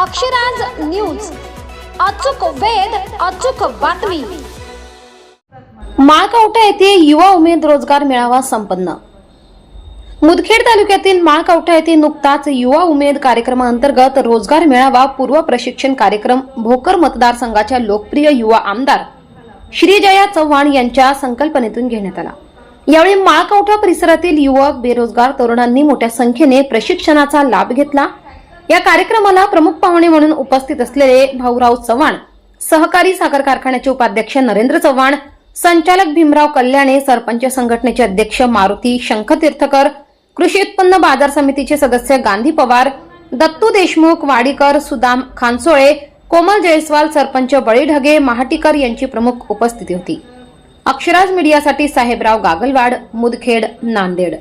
Akshraj news. अचूक वेध अचूक बातमी. माळकावटा येथे युवा उमेद रोजगार मेळावा संपन्न. मुदखेड तालुक्यातील माळकावटा येथे नुकताच युवा उमेद कार्यक्रमाअंतर्गत रोजगार मेळावा पूर्व प्रशिक्षण कार्यक्रम भोकर मतदारसंघाच्या लोकप्रिय युवा आमदार श्रीजया चव्हाण यांच्या संकल्पनेतून घेण्यात आला. यावेळी माळकावठा परिसरातील युवक बेरोजगार तरुणांनी मोठ्या संख्येने प्रशिक्षणाचा लाभ घेतला. या कार्यक्रमाला प्रमुख पाहुणे म्हणून उपस्थित असलेले भाऊराव चव्हाण सहकारी साखर कारखान्याचे उपाध्यक्ष नरेंद्र चव्हाण संचालक भीमराव कल्याणे सरपंच संघटनेचे अध्यक्ष मारुती शंखतीर्थकर कृषी उत्पन्न बाजार समितीचे सदस्य गांधी पवार दत्तू देशमुख वाडीकर सुदाम खानसोळे कोमल जयस्वाल सरपंच बळी ढगे महाटीकर यांची प्रमुख उपस्थिती होती. अक्षराज मीडियासाठी साहेबराव गागलवाड मुदखेड नांदेड.